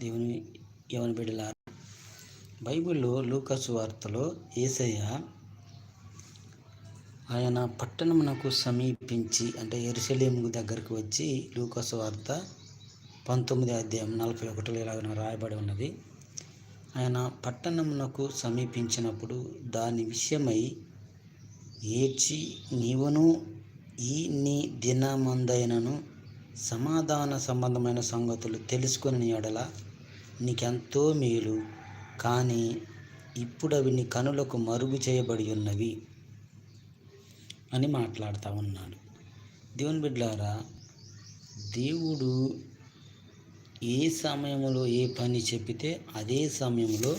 దేవుని యవన బిడ్డలారా? బైబిల్లో లూకసు వార్తలో ఏసయ్య ఆయన పట్టణమునకు సమీపించి అంటే ఎరుసలేముకు దగ్గరకు వచ్చి లూకసు వార్త పంతొమ్మిది అధ్యాయం నలభై ఒకటిలో ఇలాగ రాయబడి ఉన్నది. ఆయన పట్టణమునకు సమీపించినప్పుడు దాని విషయమై ఏడ్చి నీవును ఈ నీ దినమందైనను సమాధాన సంబంధమైన సంగతులు తెలుసుకుని ఎడల నీకెంతో మేలు. కానీ ఇప్పుడు అవి నీ కనులకు మరుగు చేయబడి ఉన్నవి అని మాట్లాడుతూ ఉన్నాడు. దేవుని బిడ్డారా దేవుడు ఏ సమయంలో ఏ పని చెప్పితే అదే సమయంలో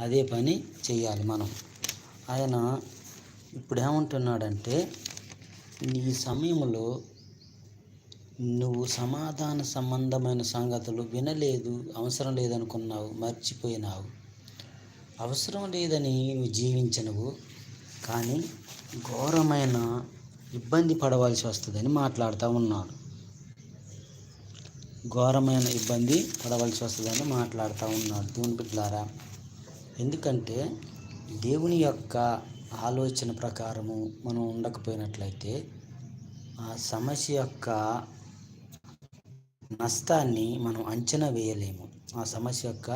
అదే పని చేయాలి మనం. ఆయన ఇప్పుడు ఏమంటున్నాడంటే నీ సమయంలో నువ్వు సమాధాన సంబంధమైన సంగతులు వినలేదు అవసరం లేదనుకున్నావు మర్చిపోయినావు. అవసరం లేదని నువ్వు జీవించినవు కానీ ఘోరమైన ఇబ్బంది పడవలసి వస్తుందని మాట్లాడుతూ ఉన్నాడు. ఘోరమైన ఇబ్బంది పడవలసి వస్తుందని మాట్లాడుతూ ఉన్నాడు దేవుని బిడ్డలారా. ఎందుకంటే దేవుని యొక్క ఆలోచన ప్రకారము మనం ఉండకపోయినట్లయితే ఆ సమస్య యొక్క నష్టాన్ని మనం అంచనా వేయలేము. ఆ సమస్య యొక్క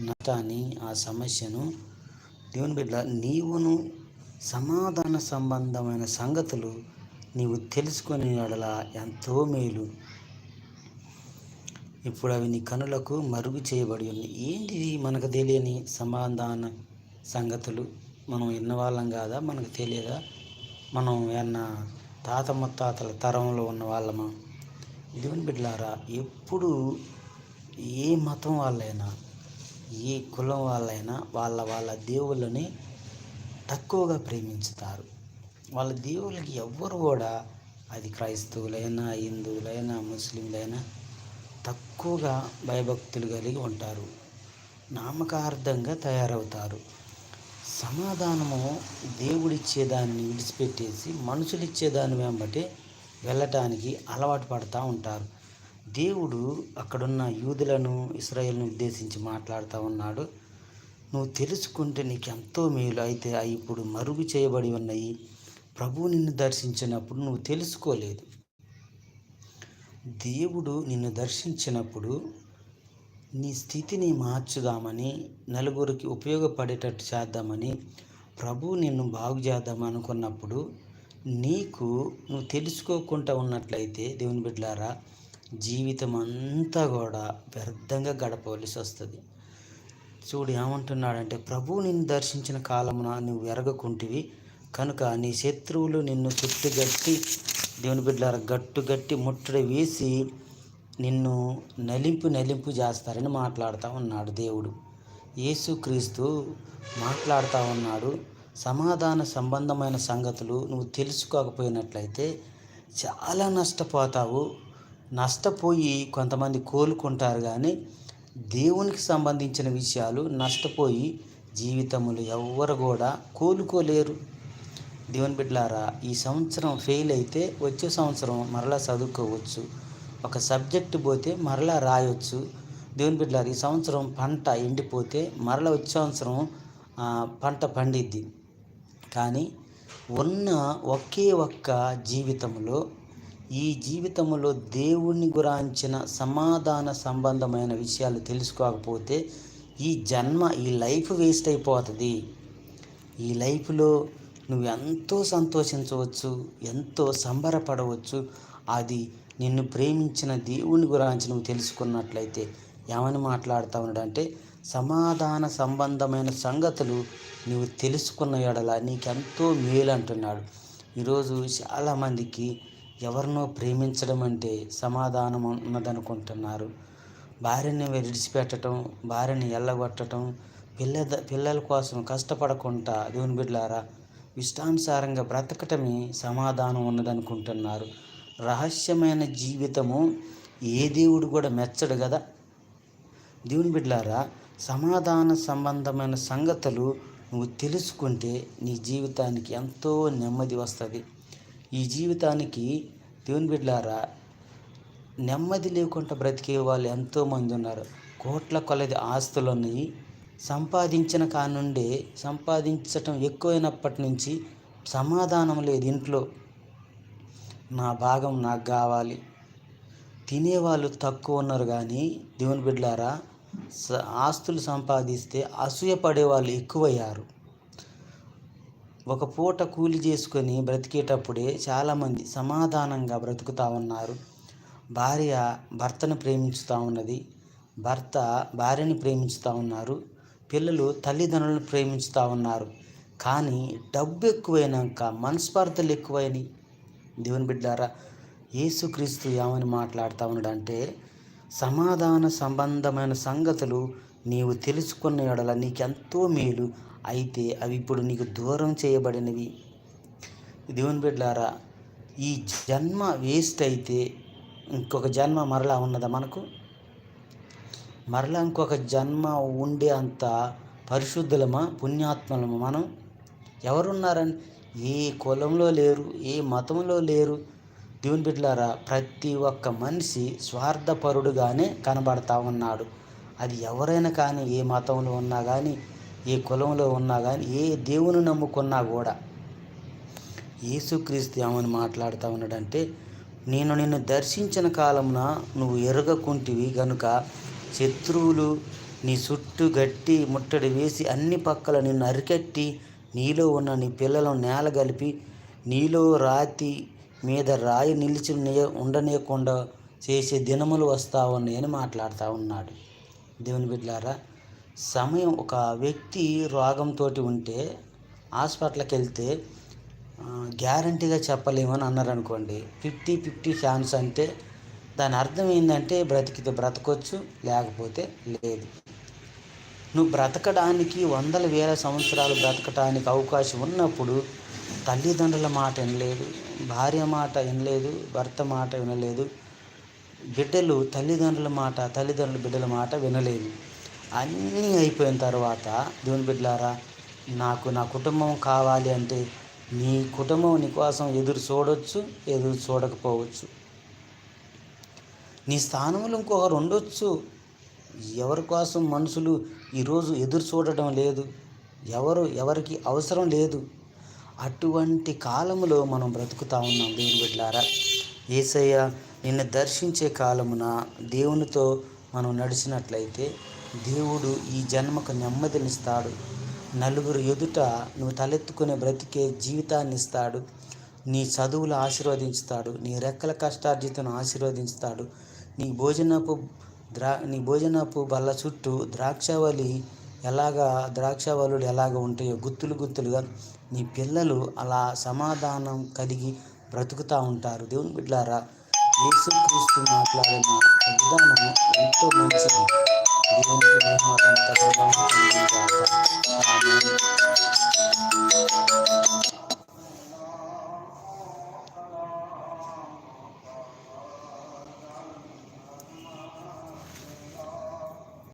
నష్టాన్ని ఆ సమస్యను దేవుని బిడ్డ నీవును సమాధాన సంబంధమైన సంగతులు నీవు తెలుసుకొని అడలా ఎంతో మేలు. ఇప్పుడు అవి నీ కనులకు మరుగు చేయబడి ఉంది ఏంటి మనకు తెలియని సమాధాన సంగతులు? మనం విన్నవాళ్ళం కాదా? మనకు తెలియదా? మనం ఏమన్నా తాత ముత్తాతల తరంలో ఉన్న వాళ్ళమా? దేవుని బిడ్డలారా ఎప్పుడు ఏ మతం వాళ్ళైనా ఏ కులం వాళ్ళైనా వాళ్ళ వాళ్ళ దేవుళ్ళని తక్కువగా ప్రేమించుతారు. వాళ్ళ దేవుళ్ళకి ఎవ్వరు కూడా అది క్రైస్తవులైనా హిందువులైనా ముస్లింలైనా తక్కువగా భయభక్తులు కలిగి ఉంటారు. నామకార్థంగా తయారవుతారు. సమాధానము దేవుడిచ్చేదాన్ని విడిచిపెట్టేసి మనుషులు ఇచ్చేదాన్ని వెంబటే వెళ్ళటానికి అలవాటు పడుతూ ఉంటారు. దేవుడు అక్కడున్న యూదులను ఇస్రాయేల్ను ఉద్దేశించి మాట్లాడుతూ ఉన్నాడు. నువ్వు తెలుసుకుంటే నీకు ఎంతో మేలు. అయితే అవి ఇప్పుడు మరుగు చేయబడి ఉన్నాయి. ప్రభువు నిన్ను దర్శించినప్పుడు నువ్వు తెలుసుకోలేదు. దేవుడు నిన్ను దర్శించినప్పుడు నీ స్థితిని మార్చుదామని నలుగురికి ఉపయోగపడేటట్టు చేద్దామని ప్రభు నిన్ను బాగు చేద్దాం అనుకున్నప్పుడు నీకు నువ్వు తెలుసుకోకుండా ఉన్నట్లయితే దేవుని బిడ్డలారా జీవితం అంతా కూడా వ్యర్థంగా గడపవలసి వస్తుంది. చూడు ఏమంటున్నాడంటే ప్రభువు నిన్ను దర్శించిన కాలమున నువ్వు ఎరగకుంటివి కనుక నీ శత్రువులు నిన్ను చుట్టుగట్టి దేవుని బిడ్డలారా గట్టుగట్టి ముట్టడి వేసి నిన్ను నలింపు నలింపు చేస్తారని మాట్లాడుతూ ఉన్నాడు దేవుడు. యేసుక్రీస్తు మాట్లాడుతూ ఉన్నాడు. సమాధాన సంబంధమైన సంగతులు నువ్వు తెలుసుకోకపోయినట్లయితే చాలా నష్టపోతావు. నష్టపోయి కొంతమంది కోలుకుంటారు కానీ దేవునికి సంబంధించిన విషయాలు నష్టపోయి జీవితములు ఎవ్వరు కూడా కోలుకోలేరు. దేవుని బిడ్డలారా ఈ సంవత్సరం ఫెయిల్ అయితే వచ్చే సంవత్సరం మరలా చదువుకోవచ్చు. ఒక సబ్జెక్టు పోతే మరలా రాయొచ్చు. దేవుని బిడ్డలారు ఈ సంవత్సరం పంట ఎండిపోతే మరలా వచ్చే సంవత్సరం పంట పండిద్ది. కానీ ఉన్న ఒకే ఒక్క జీవితంలో ఈ జీవితంలో దేవుని గురాంచిన సమాధాన సంబంధమైన విషయాలు తెలుసుకోకపోతే ఈ జన్మ ఈ లైఫ్ వేస్ట్ అయిపోతుంది. ఈ లైఫ్లో నువ్వు ఎంతో సంతోషించవచ్చు ఎంతో సంబరపడవచ్చు. అది నిన్ను ప్రేమించిన దేవుని గురించి నువ్వు తెలుసుకున్నట్లయితే ఏమని మాట్లాడుతూ ఉన్నాడంటే సమాధాన సంబంధమైన సంగతులు నువ్వు తెలుసుకున్న ఎడల నీకెంతో మేలు అంటున్నాడు ఈరోజు చాలామందికి ఎవరినో ప్రేమించడం అంటే సమాధానం ఉన్నదనుకుంటున్నారు. భార్యని విడిచిపెట్టడం భార్యని ఎల్లగొట్టడం పిల్ల పిల్లల కోసం కష్టపడకుండా దేవుని బిడ్డలారా ఇష్టానుసారంగా బ్రతకటమే సమాధానం ఉన్నదనుకుంటున్నారు. రహస్యమైన జీవితము ఏ దేవుడు కూడా మెచ్చడు కదా? దేవుని బిడ్డలారా సమాధాన సంబంధమైన సంగతులు నువ్వు తెలుసుకుంటే నీ జీవితానికి ఎంతో నెమ్మది వస్తుంది. ఈ జీవితానికి దేవుని బిడ్డలారా నెమ్మది లేకుండా బ్రతికే వాళ్ళు ఎంతోమంది ఉన్నారు. కోట్ల కొలది ఆస్తులు ఉన్నాయి. సంపాదించిన కానుండే సంపాదించటం ఎక్కువైనప్పటి నుంచి సమాధానం లేదు ఇంట్లో. నా భాగం నాకు కావాలి. తినేవాళ్ళు తక్కువ ఉన్నారు కానీ దేవుని బిడ్డలారా ఆస్తులు సంపాదిస్తే అసూయ వాళ్ళు ఎక్కువయ్యారు. ఒక పూట కూలి చేసుకొని బ్రతికేటప్పుడే చాలామంది సమాధానంగా బ్రతుకుతూ ఉన్నారు. భార్య భర్తను ప్రేమించుతూ ఉన్నది. భర్త భార్యని ప్రేమించుతూ ఉన్నారు. పిల్లలు తల్లిదండ్రులను ప్రేమించుతూ ఉన్నారు. కానీ డబ్బు ఎక్కువైనాక మనస్పర్ధలు ఎక్కువైనాయి. దేవుని బిడ్డారా యేసుక్రీస్తు ఏమని మాట్లాడుతూ ఉన్నాడంటే సమాధాన సంబంధమైన సంగతులు నీవు తెలుసుకున్న ఎడల నీకెంతో మేలు. అయితే అవి ఇప్పుడు నీకు దూరం చేయబడినవి. దేవుని బిడ్డారా ఈ జన్మ వేస్ట్ అయితే ఇంకొక జన్మ మరలా ఉన్నదా మనకు? మరలా ఇంకొక జన్మ ఉండే అంత పరిశుద్ధులమా పుణ్యాత్మలమా మనం? ఎవరున్నారని? ఏ కులంలో లేరు ఏ మతంలో లేరు దేవుని బిడ్డలారా ప్రతి ఒక్క మనిషి స్వార్థపరుడుగానే కనబడతా ఉన్నాడు. అది ఎవరైనా కానీ ఏ మతంలో ఉన్నా కానీ ఏ కులంలో ఉన్నా కానీ ఏ దేవుని నమ్ముకున్నా కూడా యేసుక్రీస్తు ఏమని మాట్లాడుతూ ఉన్నాడంటే నేను నిన్ను దర్శించిన కాలమున నువ్వు ఎరగకుంటివి గనుక శత్రువులు నీ చుట్టూ గట్టి ముట్టడి వేసి అన్ని పక్కల నిన్ను అరికట్టి నీలో ఉన్న నీ పిల్లలను నేలగలిపి నీలో రాతి మీద రాయి నిలిచి ఉండనీయకుండా చేసే దినములు వస్తా ఉన్నాయని మాట్లాడుతూ ఉన్నాడు. దేవుని బిడ్డలారా సమయం ఒక వ్యక్తి రోగంతో ఉంటే హాస్పిటల్కి వెళ్తే గ్యారంటీగా చెప్పలేమని అన్నారు అనుకోండి ఫిఫ్టీ ఫిఫ్టీ ఛాన్స్ అంటే దాని అర్థం ఏంటంటే బ్రతికితే బ్రతకొచ్చు లేకపోతే లేదు. నువ్వు బ్రతకడానికి వందల వేల సంవత్సరాలు బ్రతకడానికి అవకాశం ఉన్నప్పుడు తల్లిదండ్రుల మాట వినలేదు భార్య మాట వినలేదు భర్త మాట వినలేదు. బిడ్డలు తల్లిదండ్రుల మాట తల్లిదండ్రుల బిడ్డల మాట వినలేదు. అన్నీ అయిపోయిన తర్వాత దేవుని బిడ్డలారా నాకు నా కుటుంబం కావాలి అంటే నీ కుటుంబం నీ కోసం ఎదురు చూడొచ్చు ఎదురు చూడకపోవచ్చు. నీ స్థానంలో ఇంకొకరు ఉండొచ్చు. ఎవరి కోసం మనుషులు ఈరోజు ఎదురు చూడటం లేదు. ఎవరు ఎవరికి అవసరం లేదు. అటువంటి కాలములో మనం బ్రతుకుతా ఉన్నాం దేవుని బిడ్డలారా. ఏసయ్య నిన్ను దర్శించే కాలమున దేవునితో మనం నడిచినట్లయితే దేవుడు ఈ జన్మకు నెమ్మదినిస్తాడు. నలుగురు ఎదుట నువ్వు తలెత్తుకునే బ్రతికే జీవితాన్ని ఇస్తాడు నీ చదువులు ఆశీర్వదించుతాడు. నీ రెక్కల కష్టార్జితను ఆశీర్వదించుతాడు. నీ భోజనపు ద్రా నీ భోజనపు బల్ల చుట్టూ ద్రాక్షావళి ఎలాగా ద్రాక్షవలుడు ఎలాగ ఉంటాయో గుత్తులు గుత్తులుగా నీ పిల్లలు అలా సమాధానం కలిగి బ్రతుకుతూ ఉంటారు. దేవుని బిడ్డారా యేసుక్రీస్తు మాట్లాడిన విధానము ఎంతో మంచిది. దేవునికి మహిమ ఘనత ప్రభావం కలుగును